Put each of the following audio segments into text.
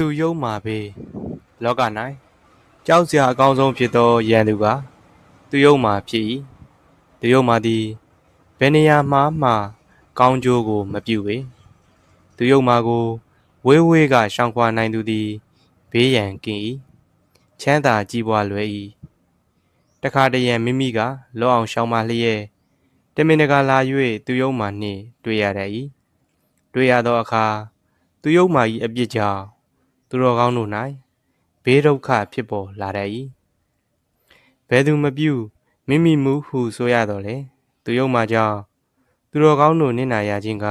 သူယုံမှာပေလောက၌ကြောက်စရာအကောင်းဆုံးဖြစ်သောရန်သူကသူယုံမှာဖြစ်၏သူယုံမှာသည်ဘယ်နေရာမှမှကောင်းကျိုးကို မပြုပေသူယုံမှာကို ဝေးဝေးကရှောင်ခွာနိုင်သူသည်ဘေးရန်ကင်း၏ချမ်းသာကြီးပွားလွယ်၏တခါတရံမိမိကလောအောင်ရှောင်မှလျက်တမင်တကာလာ၍သူယုံမှနှင့်တွေ့ရတတ်၏တွေ့ရသောအခါသူယုံမှ၏အပြစ်ကြောင့် သူတော်ကောင်းတို့၌ဘေးဒုက္ခဖြစ်ပေါ်လာတတ်၏ဘယ်သူမပြုမိမိမူဟုဆိုရတော့လေသူယုံမှကြောင့်သူတော်ကောင်းတို့နစ်နာရခြင်းက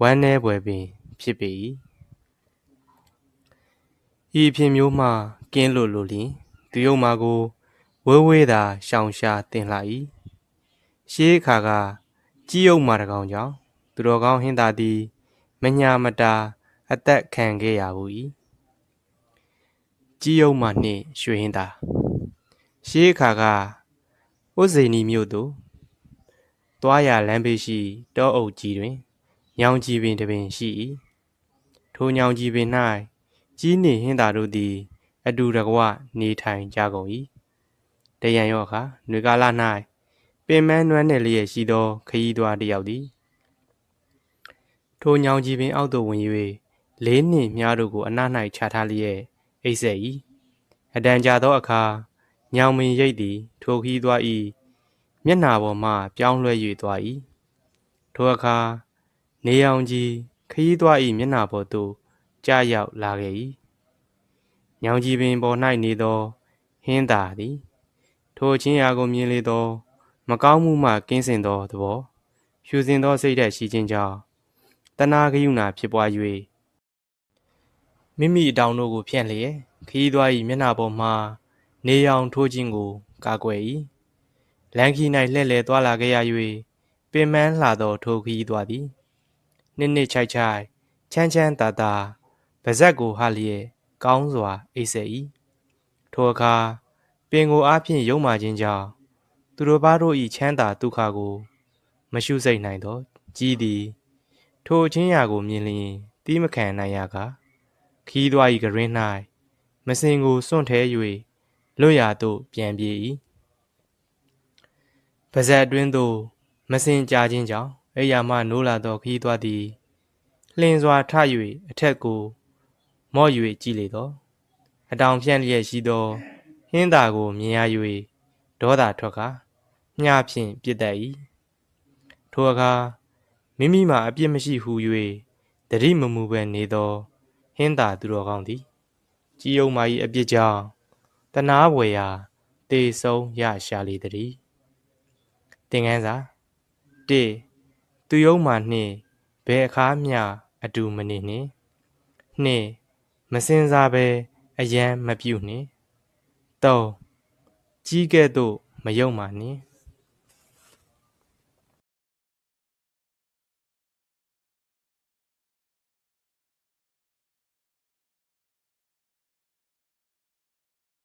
ဝမ်းနည်းပွယ်ပင် ဖြစ်ပေ၏ဤအဖြစ်မျိုးမှကင်းလို့လို့လျင်သူယုံမှကိုဝေးဝေးသာရှောင်ရှားတင်လာ၏ရှေးအခါကကြီးယုံမှတကောင်ကြောင့်သူတော်ကောင်းဟင်းသာသည်မညာမတာအသက်ခံခဲ့ရဘူး၏ ကြီးယုံမှနှင့်ရွှေဟင်းသာရှေးအခါကဥဇိနီမြို့သို့တွားရလမ်းဘေးရှိတောအုပ်ကြီးတွင်ညောင်ကြည်ပင်တစ်ပင်ရှိ၏ထိုညောင်ကြည်ပင်၌ကြီးနှင့်ဟင်းသာတို့သည် အတူတကွနေထိုင်ကြကုန်၏တရံရောအခါຫນွေကာလ၌ပင်မနွမ်းနယ်လျက်ရှိသော ခရီးသွားတစ်ယောက်သည်ထိုညောင်ကြည်ပင်အောက်သို့ဝင်၍လေးနှင့်မြားတို့ကိုအနား၌ချထားလျက် အိပ်ဆက်၏အတန်ကြာသောအခါညောင်မင်ရိပ်သည် ထိုခီးသွား၏မျက်နာပေါ်မှပြောင်းလဲ၍သွား၏ထိုအခါနေအောင်ကြီးခီးသွား၏မျက်နာပေါ်သို့ကြာရောက်လာခဲ့၏ညောင်ကြီးပင်ပေါ်၌နေသောဟင်းသာသည် ထိုချင်းရာကိုမြင်လေသော မကောင်းမှုမှကင်းစင်သောသဘောဖြူစင်သောစိတ်ဓာတ်ရှိခြင်းကြောင့်တဏှာဂယုဏဖြစ်ပွား၍ မိမိအတောင်တို့ကိုဖြန့်လျက်ခီးသွား၏မျက်နှာပေါ်မှနေရောင်ထိုးခြင်းကိုကာကွယ်၏လန်ခီ၌လှည့်လည်သွားလာခဲ့ရ၍ပင်မန်းလှသောထိုခီးသွားသည်နှစ်နှစ်ချိုက်ချိုက်ချမ်းချမ်းသာသာပါဇက်ကိုဟလျက်ကောင်းစွာအိပ်ဆက်၏ထိုအခါပင်ကိုအားဖြင့်ယုံမာခြင်းကြောင့်သူတို့ဘာတို့၏ချမ်းသာဒုက္ခကို မရှုစိတ်နိုင်သော ကြီးသည် ထိုအချင်းရာကိုမြင်လျင်တီးမခံနိုင်ရက ခီးသွား၏ကရင်း၌မစင်ကိုစွန့်ထဲ၍လွတ်ရာသို့ပြန်ပြေး၏ပါဇက်အတွင်းသို့မစင်ကြာခြင်းကြောင့်အိယာမှနိုးလာသောခီးသွားသည်လှင်စွာထ၍အထက်ကိုမော့၍ကြည့်လေသောအတောင်ဖြန့်လျက်ရှိသောဟင်းသာကိုမြင်ရ၍ဒေါသထွက်ကာမျှဖြင့်ပြစ်တတ်၏ထိုအခါမိမိမှာအပြစ်မရှိဟု၍တတိမမူပဲနေသော ဟင်းသာသူတော်ကောင်းသည်ကြီးယုံမာ၏အပြစ်ကြောင့်တနာဘွယ်ရာတေဆုံးရရှာလေသည်သင်ခန်းစာ၁သူယုံမာနှင့်ဘယ်အခါမျှအတူမနေနှင့်၂မစင်စားပဲအယံမပြုတ်နှင့်၃ကြီးကဲ့သို့မယုံမာနှင့်